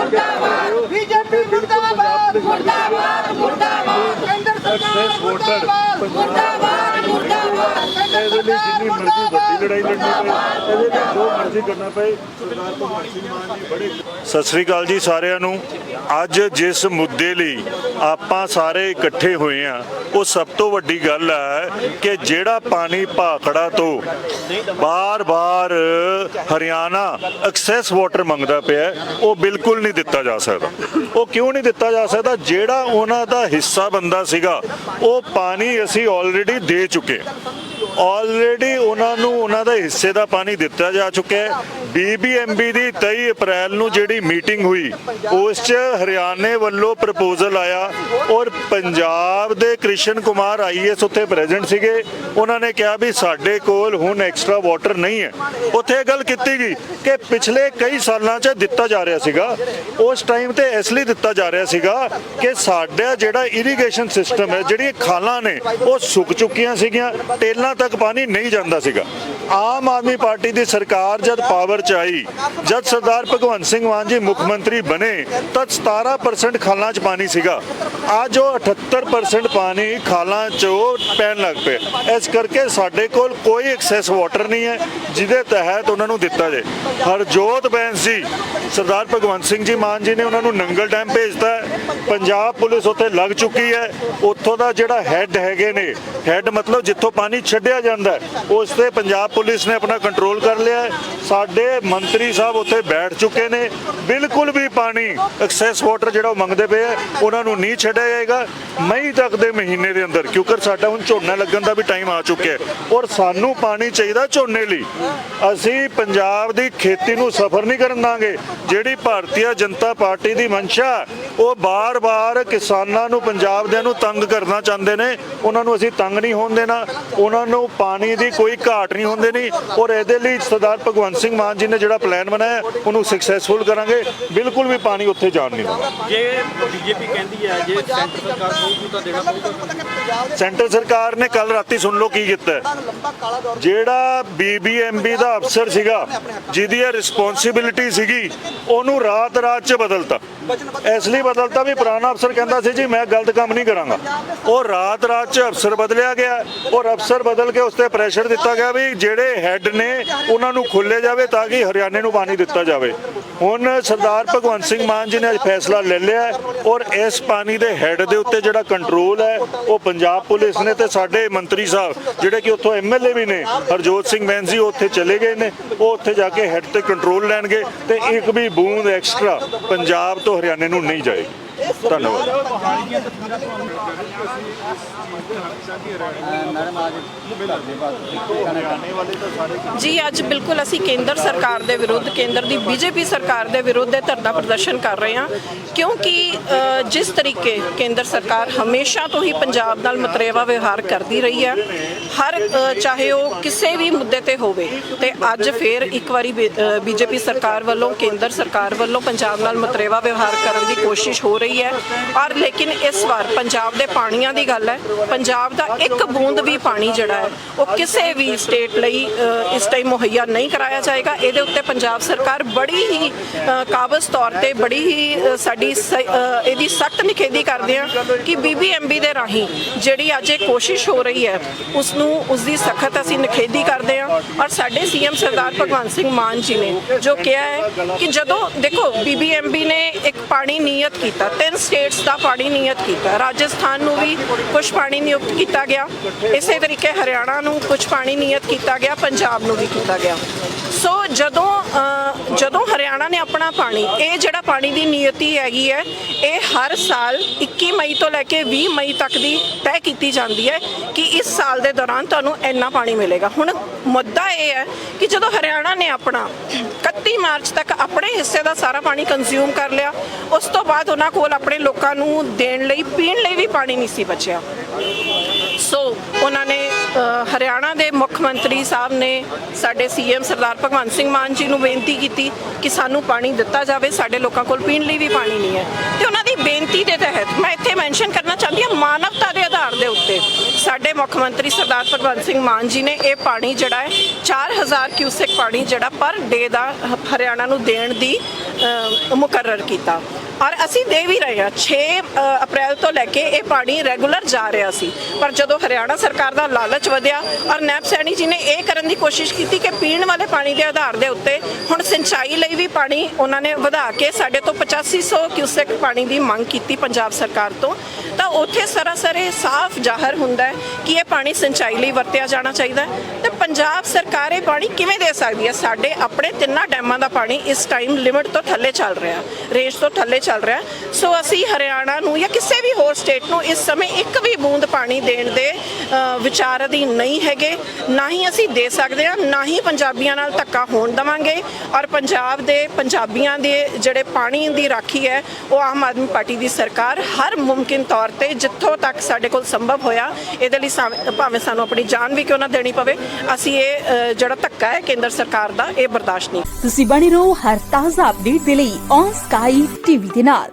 BJP ਮੁਰਦਾਬਾਦ ਮੁਰਦਾਬਾਦ ਮੁਰਦਾਬਾਦ ਕੇਂਦਰ ਸਰਕਾਰ ਮੁਰਦਾਬਾਦ ਮੁਰਦਾਬਾਦ ਮੁਰਦਾਬਾਦ ਇਹਦੇ ਲਈ ਜਿੰਨੀ ਵੱਡੀ ਲੜਾਈ ਲੜਨੀ ਪਏ ਇਹਦੇ ਲਈ ਜੋ ਮਰਜ਼ੀ ਕਰਨਾ ਪਏ ਸਰਦਾਰ ਭਗਵੰਤ ਸਿੰਘ ਮਾਨ ਬੜੇ ਸਤਿ ਸ੍ਰੀ ਅਕਾਲ ਜੀ ਸਾਰਿਆਂ ਨੂੰ। ਅੱਜ ਜਿਸ ਮੁੱਦੇ ਲਈ ਆਪਾਂ ਸਾਰੇ ਇਕੱਠੇ ਹੋਏ ਆ ਉਹ ਸਭ ਤੋਂ ਵੱਡੀ ਗੱਲ ਹੈ ਕਿ ਜਿਹੜਾ ਪਾਣੀ ਭਾਖੜਾ ਤੋਂ ਬਾਰ-ਬਾਰ ਹਰਿਆਣਾ ਐਕਸੈਸ ਵਾਟਰ ਮੰਗਦਾ ਪਿਆ, ਉਹ ਬਿਲਕੁਲ ਨਹੀਂ ਦਿੱਤਾ ਜਾ ਸਕਦਾ। ਉਹ ਕਿਉਂ ਨਹੀਂ ਦਿੱਤਾ ਜਾ ਸਕਦਾ? ਜਿਹੜਾ ਉਹਨਾਂ ਦਾ ਹਿੱਸਾ ਬੰਦਾ ਸੀਗਾ, ਉਹ ਪਾਣੀ ਅਸੀਂ ਆਲਰੇਡੀ ਦੇ ਚੁੱਕੇ ਆਲਰੇਡੀ ਉਹਨਾਂ ਨੂੰ ਉਹਨਾਂ ਦਾ ਹਿੱਸੇ ਦਾ ਪਾਣੀ ਦਿੱਤਾ ਜਾ ਚੁੱਕਿਆ ਹੈ। ਬੀਬੀਐਮਬੀ ਦੀ 23 ਅਪ੍ਰੈਲ ਨੂੰ ਜਿਹੜੀ ਮੀਟਿੰਗ ਹੋਈ, ਉਸ 'ਚ ਹਰਿਆਣੇ ਵੱਲੋਂ ਪ੍ਰਪੋਜ਼ਲ ਆਇਆ ਔਰ ਪੰਜਾਬ ਦੇ ਕ੍ਰਿਸ਼ਨ ਕੁਮਾਰ ਆਈਐਸ ਉੱਥੇ ਪ੍ਰੈਜ਼ੈਂਟ ਸੀਗੇ। ਉਹਨਾਂ ਨੇ ਕਿਹਾ ਵੀ ਸਾਡੇ ਕੋਲ ਹੁਣ ਐਕਸਟਰਾ ਵਾਟਰ ਨਹੀਂ ਹੈ। ਉੱਥੇ ਇਹ ਗੱਲ ਕੀਤੀ ਗਈ ਕਿ ਪਿਛਲੇ ਕਈ ਸਾਲਾਂ 'ਚ ਦਿੱਤਾ ਜਾ ਰਿਹਾ ਸੀਗਾ। ਉਸ ਟਾਈਮ ਤੇ ਇਸ ਲਈ ਦਿੱਤਾ ਜਾ ਰਿਹਾ ਸੀਗਾ ਕਿ ਸਾਡਾ ਜਿਹੜਾ ਇਰੀਗੇਸ਼ਨ ਸਿਸਟਮ ਹੈ, ਜਿਹੜੀਆਂ ਖਾਲਾਂ ਨੇ, ਉਹ ਸੁੱਕ ਚੁੱਕੀਆਂ ਸੀਗੀਆਂ ਟੇਲਾਂ ਤੱਕ ਪਾਣੀ ਨਹੀਂ ਜਾਂਦਾ ਸੀਗਾ। ਆਮ ਆਦਮੀ ਪਾਰਟੀ ਦੀ ਸਰਕਾਰ ਜਦ ਪਾਵਰ 'ਚ ਆਈ ਜਦ ਸਰਦਾਰ ਭਗਵੰਤ ਸਿੰਘ ਮਾਨ ਜੀ ਮੁੱਖ ਮੰਤਰੀ ਬਣੇ, ਤਦ 17% ਖਾਲਾਂ 'ਚ ਪਾਣੀ ਸੀਗਾ। ਅੱਜ ਉਹ 78% ਪਾਣੀ ਖਾਲਾਂ 'ਚੋਂ ਪੈਣ ਲੱਗ ਪਿਆ। ਇਸ ਕਰਕੇ ਸਾਡੇ ਕੋਲ ਕੋਈ ਐਕਸੈਸ ਵਾਟਰ ਨਹੀਂ ਹੈ, ਜਿਹਦੇ ਤਹਿਤ ਉਹਨਾਂ ਨੂੰ ਦਿੱਤਾ ਜਾਏ। ਹਰਜੋਤ ਬੈਂਸ ਜੀ, ਸਰਦਾਰ ਭਗਵੰਤ ਸਿੰਘ ਜੀ ਮਾਨ ਜੀ ਨੇ ਉਹਨਾਂ ਨੂੰ ਨੰਗਲ ਡੈਮ ਭੇਜਤਾ ਪੰਜਾਬ ਪੁਲਿਸ ਉੱਥੇ ਲੱਗ ਚੁੱਕੀ ਹੈ। ਉੱਥੋਂ ਦਾ ਜਿਹੜਾ ਹੈੱਡ ਹੈਗੇ ਨੇ ਹੈੱਡ ਮਤਲਬ ਜਿੱਥੋਂ ਪਾਣੀ ਛੱਡਿਆ ਜਾਂਦਾ ਉਸ ਤੇ ਪੰਜਾਬ ਪੁਲਿਸ ਨੇ ਆਪਣਾ ਕੰਟਰੋਲ ਕਰ ਲਿਆ ਸਾਡੇ ਮੰਤਰੀ ਸਾਹਿਬ ਉੱਥੇ ਬੈਠ ਚੁੱਕੇ ਨੇ। ਬਿਲਕੁਲ ਵੀ ਪਾਣੀ ਐਕਸੈਸ ਵਾਟਰ ਜਿਹੜਾ ਉਹ ਮੰਗਦੇ ਪਏ ਹੈ ਉਹਨਾਂ ਨੂੰ ਨਹੀਂ ਛੱਡਿਆ ਜਾਏਗਾ ਮਈ ਤੱਕ ਦੇ ਮਹੀਨੇ ਦੇ ਅੰਦਰ, ਕਿਉਂਕਿ ਸਾਡਾ ਹੁਣ ਝੋਨਾ ਲੱਗਣ ਦਾ ਵੀ ਟਾਈਮ ਆ ਚੁੱਕਿਆ ਹੈ। ਔਰ ਸਾਨੂੰ ਪਾਣੀ ਚਾਹੀਦਾ ਝੋਨੇ ਲਈ। ਅਸੀਂ ਪੰਜਾਬ ਦੀ ਖੇਤੀ ਨੂੰ ਸਫਰ ਨਹੀਂ ਕਰਨ ਦਾਂਗੇ। ਜਿਹੜੀ ਭਾਰਤੀ ਜਨਤਾ ਪਾਰਟੀ ਦੀ ਮਨਸ਼ਾ, ਉਹ ਬਾਰ-ਬਾਰ ਕਿਸਾਨਾਂ ਨੂੰ ਪੰਜਾਬ ਦੇ ਨੂੰ ਤੰਗ ਕਰਨਾ ਚਾਹੁੰਦੇ ਨੇ। ਉਹਨਾਂ ਨੂੰ ਅਸੀਂ ਤੰਗ ਨਹੀਂ ਹੋਣ ਦੇਣਾ। ਉਹਨਾਂ ਨੂੰ ਪਾਣੀ ਦੀ ਕੋਈ ਘਾਟ ਨਹੀਂ ਹੁੰਦੇ ਨਹੀਂ ਔਰ ਇਹਦੇ ਲਈ ਸਰਦਾਰ ਭਗਵੰਤ ਸਿੰਘ ਮਾਨ ਜੀ ਨੇ ਜਿਹੜਾ ਪਲਾਨ ਬਣਾਇਆ ਉਹਨੂੰ ਸਕਸੈਸਫੁਲ ਕਰਾਂਗੇ। ਬਿਲਕੁਲ ਵੀ ਪਾਣੀ ਉੱਥੇ ਜਾਣ ਨਹੀਂ ਦੇਣਾ। ਜੇ ਬੀਜੇਪੀ ਕਹਿੰਦੀ ਹੈ ਜੇ ਸੈਂਟਰ ਸਰਕਾਰ ਕਹੂਗੀ ਤਾਂ ਦੇਣਾ ਪਊਗਾ। ਸੈਂਟਰ ਸਰਕਾਰ ਨੇ ਕੱਲ ਰਾਤੀ ਸੁਣ ਲਓ ਕੀ ਕੀਤਾ। ਜਿਹੜਾ ਬੀਬੀਐਮਬੀ ਦਾ ਅਫਸਰ ਸੀਗਾ ਜਿਹਦੀ ਇਹ ਰਿਸਪੌਂਸਿਬਿਲਿਟੀ ਸੀਗੀ ਉਹਨੂੰ ਰਾਤ ਰਾਤ 'ਚ ਬਦਲਤਾ। ਇਸ ਲਈ ਬਦਲਤਾ ਵੀ ਪੁਰਾਣਾ ਅਫਸਰ ਕਹਿੰਦਾ ਸੀ ਜੀ ਮੈਂ ਗਲਤ ਕੰਮ ਨਹੀਂ ਕਰਾਂਗਾ। ਉਹ ਰਾਤ ਰਾਤ 'ਚ ਅਫਸਰ ਬਦਲਿਆ ਗਿਆ। ਔਰ ਅਫਸਰ ਬਦਲ ਕੇ ਉਸ ਤੇ ਪ੍ਰੈਸ਼ਰ ਦਿੱਤਾ ਗਿਆ ਵੀ ਜਿਹੜੇ ਹੈੱਡ ਨੇ ਉਹਨਾਂ ਨੂੰ ਖੁੱਲੇ ਜਾਵੇ ਤਾਂ ਕਿ ਹਰਿਆਣੇ ਨੂੰ ਪਾਣੀ ਦਿੱਤਾ ਜਾਵੇ। ਹੁਣ ਸਰਦਾਰ ਭਗਵੰਤ ਸਿੰਘ ਮਾਨ ਜੀ ਨੇ ਅੱਜ ਫੈਸਲਾ ਲੈ ਲਿਆ ਔਰ ਇਸ ਪਾਣੀ ਦੇ ਹੈੱਡ ਦੇ ਉੱਤੇ ਜਿਹੜਾ ਕੰਟਰੋਲ ਹੈ, ਉਹ ਪੰਜਾਬ ਪੁਲਿਸ ਨੇ ਤੇ ਸਾਡੇ ਮੰਤਰੀ ਸਾਹਿਬ, ਜਿਹੜੇ ਕਿ ਉੱਥੋਂ ਐਮਐਲਏ ਵੀ ਨੇ, ਹਰਜੋਤ ਸਿੰਘ ਬੈਂਸ ਉਹ ਉੱਥੇ ਚਲੇ ਗਏ ਨੇ, ਉਹ ਉੱਥੇ ਜਾ ਕੇ ਹੈੱਡ ਤੇ ਕੰਟਰੋਲ ਲੈਣਗੇ ਤੇ ਇੱਕ ਵੀ ਬੂੰਦ ਐਕਸਟਰਾ ਪੰਜਾਬ ਤੋਂ ਹਰਿਆਣੇ ਨੂੰ ਨਹੀਂ ਜਾਏਗੀ। ਧੰਨਵਾਦ। ਜੀ, ਅੱਜ ਬਿਲਕੁਲ ਅਸੀਂ ਕੇਂਦਰ ਸਰਕਾਰ ਦੇ ਵਿਰੁੱਧ, ਕੇਂਦਰ ਦੀ ਬੀਜੇਪੀ ਸਰਕਾਰ ਦੇ ਵਿਰੁੱਧ ਇਹ ਧਰਨਾ ਪ੍ਰਦਰਸ਼ਨ ਕਰ ਰਹੇ ਹਾਂ। ਕਿਉਂਕਿ ਜਿਸ ਤਰੀਕੇ ਕੇਂਦਰ ਸਰਕਾਰ ਹਮੇਸ਼ਾ ਤੋਂ ਹੀ ਪੰਜਾਬ ਨਾਲ ਮਤਰੇਵਾ ਵਿਵਹਾਰ ਕਰਦੀ ਰਹੀ ਹੈ, ਹਰ ਚਾਹੇ ਉਹ ਕਿਸੇ ਵੀ ਮੁੱਦੇ ਤੇ ਹੋਵੇ, ਤੇ ਅੱਜ ਫੇਰ ਇੱਕ ਵਾਰੀ ਬੀਜੇਪੀ ਸਰਕਾਰ ਵੱਲੋਂ, ਕੇਂਦਰ ਸਰਕਾਰ ਵੱਲੋਂ ਪੰਜਾਬ ਨਾਲ ਮਤਰੇਵਾ ਵਿਵਹਾਰ ਕਰਨ ਦੀ ਕੋਸ਼ਿਸ਼ ਹੋ ਰਹੀ ਹੈ। ਔਰ ਲੇਕਿਨ ਇਸ ਵਾਰ ਪੰਜਾਬ ਦੇ ਪਾਣੀਆਂ ਦੀ ਗੱਲ ਹੈ। ਪੰਜਾਬ ਦਾ ਇੱਕ ਬੂੰਦ ਵੀ ਪਾਣੀ ਜਿਹੜਾ ਹੈ, ਉਹ ਕਿਸੇ ਵੀ ਸਟੇਟ ਲਈ ਇਸ ਟਾਈਮ ਮੁਹੱਈਆ ਨਹੀਂ ਕਰਾਇਆ ਜਾਏਗਾ। ਇਹਦੇ ਉੱਤੇ ਪੰਜਾਬ ਸਰਕਾਰ ਬੜੀ ਹੀ ਕਾਬਜ਼ ਤੌਰ ਤੇ ਬੜੀ ਹੀ ਸਾਡੀ ਇਹਦੀ ਸਖਤ ਨਿਖੇਧੀ ਕਰਦੇ ਹਾਂ ਕਿ ਬੀਬੀਐਮਬੀ ਦੇ ਰਾਹੀਂ ਜਿਹੜੀ ਅੱਜ ਇਹ ਕੋਸ਼ਿਸ਼ ਹੋ ਰਹੀ ਹੈ ਉਸ ਨੂੰ ਉਸ ਦੀ ਸਖਤ ਅਸੀਂ ਨਿਖੇਧੀ ਕਰਦੇ ਹਾਂ ਔਰ ਸਾਡੇ ਸੀਐਮ ਸਰਦਾਰ ਭਗਵੰਤ ਸਿੰਘ ਮਾਨ ਜੀ ਨੇ ਜੋ ਕਿਹਾ ਹੈ ਕਿ ਜਦੋਂ, ਦੇਖੋ ਬੀਬੀਐਮਬੀ ਨੇ ਇੱਕ ਪਾਣੀ ਨੀਅਤ ਕੀਤਾ ਤਿੰਨ ਸਟੇਟਸ ਦਾ ਪਾਣੀ ਨਿਯਤ ਕੀਤਾ। ਰਾਜਸਥਾਨ ਨੂੰ ਵੀ ਕੁਝ ਪਾਣੀ ਨਿਯੁਕਤ ਕੀਤਾ ਗਿਆ। ਇਸੇ ਤਰੀਕੇ ਹਰਿਆਣਾ ਨੂੰ ਕੁਝ ਪਾਣੀ ਨਿਯਤ ਕੀਤਾ ਗਿਆ, ਪੰਜਾਬ ਨੂੰ ਵੀ ਕੀਤਾ ਗਿਆ। ਸੋ ਜਦੋਂ ਜਦੋਂ ਹਰਿਆਣਾ ਨੇ ਆਪਣਾ ਪਾਣੀ, ਇਹ ਜਿਹੜਾ ਪਾਣੀ ਦੀ ਨਿਯਤੀ ਹੈਗੀ ਹੈ, ਇਹ ਹਰ ਸਾਲ 21 ਮਈ ਤੋਂ ਲੈ ਕੇ 20 ਮਈ ਤੱਕ ਦੀ ਤੈਅ ਕੀਤੀ ਜਾਂਦੀ ਹੈ ਕਿ ਇਸ ਸਾਲ ਦੇ ਦੌਰਾਨ ਤੁਹਾਨੂੰ ਇੰਨਾ ਪਾਣੀ ਮਿਲੇਗਾ। ਹੁਣ ਮੁੱਦਾ ਇਹ ਹੈ ਕਿ ਜਦੋਂ ਹਰਿਆਣਾ ਨੇ ਆਪਣਾ 31 ਮਾਰਚ ਤੱਕ ਆਪਣੇ ਹਿੱਸੇ ਦਾ ਸਾਰਾ ਪਾਣੀ ਕੰਜ਼ਿਊਮ ਕਰ ਲਿਆ, ਉਸ ਤੋਂ ਬਾਅਦ ਉਹਨਾਂ ਕੋਲ ਆਪਣੇ ਲੋਕਾਂ ਨੂੰ ਦੇਣ ਲਈ, ਪੀਣ ਲਈ ਵੀ ਪਾਣੀ ਨਹੀਂ ਸੀ ਬਚਿਆ। ਸੋ ਉਹਨਾਂ ਨੇ ਹਰਿਆਣਾ ਦੇ ਮੁੱਖ ਮੰਤਰੀ ਸਾਹਿਬ ਨੇ ਸਾਡੇ ਸੀਐਮ ਸਰਦਾਰ ਭਗਵੰਤ ਸਿੰਘ ਮਾਨ ਜੀ ਨੂੰ ਬੇਨਤੀ ਕੀਤੀ ਕੀਤੀ ਕਿ ਸਾਨੂੰ ਪਾਣੀ ਦਿੱਤਾ ਜਾਵੇ ਸਾਡੇ ਲੋਕਾਂ ਕੋਲ ਪੀਣ ਲਈ ਵੀ ਪਾਣੀ ਨਹੀਂ ਹੈ। ਤੇ ਉਹਨਾਂ ਦੀ ਬੇਨਤੀ ਦੇ ਤਹਿਤ ਮੈਂ ਇੱਥੇ ਮੈਂਸ਼ਨ ਕਰਨਾ ਚਾਹੁੰਦੀ ਹਾਂ ਮਾਨਵਤਾ ਦੇ ਆਧਾਰ ਦੇ ਉੱਤੇ ਸਾਡੇ ਮੁੱਖ ਮੰਤਰੀ ਸਰਦਾਰ ਭਗਵੰਤ ਸਿੰਘ ਮਾਨ ਜੀ ਨੇ ਇਹ ਪਾਣੀ ਜਿਹੜਾ ਹੈ 4000 ਕਿਊਸੈਕ ਪਾਣੀ ਜਿਹੜਾ ਪਰ ਡੇ ਦਾ ਹਰਿਆਣਾ ਨੂੰ ਦੇਣ ਦੀ ਅ, ਮੁਕਰਰ ਕੀਤਾ। ਔਰ ਅਸੀਂ ਦੇ ਵੀ ਰਹੇ ਹਾਂ। 6 ਅਪ੍ਰੈਲ ਤੋਂ ਲੈ ਕੇ ਇਹ ਪਾਣੀ ਰੈਗੂਲਰ ਜਾ ਰਿਹਾ ਸੀ। ਪਰ ਜਦੋਂ ਹਰਿਆਣਾ ਸਰਕਾਰ ਦਾ ਲਾਲਚ ਵਧਿਆ ਔਰ ਨੈਬ ਸੈਣੀ ਜੀ ਨੇ ਇਹ ਕਰਨ ਦੀ ਕੋਸ਼ਿਸ਼ ਕੀਤੀ ਕਿ ਪੀਣ ਵਾਲੇ ਪਾਣੀ ਦੇ ਆਧਾਰ ਦੇ ਉੱਤੇ ਹੁਣ ਸਿੰਚਾਈ ਲਈ ਵੀ ਪਾਣੀ ਉਹਨਾਂ ਨੇ ਵਧਾ ਕੇ ਸਾਡੇ ਤੋਂ 8500 ਕਿਊਸੈਕ ਪਾਣੀ ਦੀ ਮੰਗ ਕੀਤੀ ਪੰਜਾਬ ਸਰਕਾਰ ਤੋਂ। ਤਾਂ ਉੱਥੇ ਸਰਾਸਰ ਇਹ ਸਾਫ਼ ਜ਼ਾਹਰ ਹੁੰਦਾ ਹੈ ਕਿ ਇਹ ਪਾਣੀ ਸਿੰਚਾਈ ਲਈ ਵਰਤਿਆ ਜਾਣਾ ਚਾਹੀਦਾ ਹੈ। ਤੇ ਪੰਜਾਬ ਸਰਕਾਰ ਇਹ ਪਾਣੀ ਕਿਵੇਂ ਦੇ ਸਕਦੀ ਹੈ? ਸਾਡੇ ਆਪਣੇ ਤਿੰਨਾਂ ਡੈਮਾਂ ਦਾ ਪਾਣੀ ਇਸ ਟਾਈਮ ਲਿਮਿਟ ਤੋਂ ਥੱਲੇ ਚੱਲ ਰਿਹਾ। ਰੇਂਜ ਤੋਂ ਥੱਲੇ ਚੱਲ ਰਿਹਾ। ਸੋ ਅਸੀਂ ਹਰਿਆਣਾ ਨੂੰ ਜਾਂ ਕਿਸੇ ਵੀ ਹੋਰ ਸਟੇਟ ਨੂੰ ਇਸ ਸਮੇਂ ਇੱਕ ਵੀ ਬੂੰਦ ਪਾਣੀ ਦੇਣ ਦੇ ਵਿਚਾਰ ਅਧੀਨ ਨਹੀਂ ਹੈਗੇ। ਨਾ ਹੀ ਅਸੀਂ ਦੇ ਸਕਦੇ ਹਾਂ, ਨਾ ਹੀ ਪੰਜਾਬੀਆਂ ਨਾਲ ਧੱਕਾ ਹੋਣ ਦਵਾਂਗੇ। ਔਰ ਪੰਜਾਬ ਦੇ ਪੰਜਾਬੀਆਂ ਦੇ ਜਿਹੜੇ ਪਾਣੀ ਦੀ ਰਾਖੀ ਹੈ, ਉਹ ਆਮ ਆਦਮੀ ਪਾਰਟੀ ਦੀ ਸਰਕਾਰ ਹਰ ਮੁਮਕਿਨ ਤੌਰ ਤੇ ਜਿੱਥੋਂ ਤੱਕ ਸਾਡੇ ਕੋਲ ਸੰਭਵ ਹੋਇਆ, ਇਹਦੇ ਲਈ ਭਾਵੇਂ ਸਾਨੂੰ ਆਪਣੀ ਜਾਨ ਵੀ ਕਿਉਂ ਨਾ ਦੇਣੀ ਪਵੇ, ਅਸੀਂ ਇਹ ਜਿਹੜਾ ਧੱਕਾ ਹੈ ਕੇਂਦਰ ਸਰਕਾਰ ਦਾ, ਇਹ ਬਰਦਾਸ਼ਤ ਨਹੀਂ। ਤੁਸੀਂ ਬਣੇ ਰਹੋ ਹਰ ਤਾਜ਼ਾ ਅਪਡੇਟ ਦੇ ਲਈ ਔਨ ਸਕਾਈ ਟੀਵੀ ਦੇ ਨਾਲ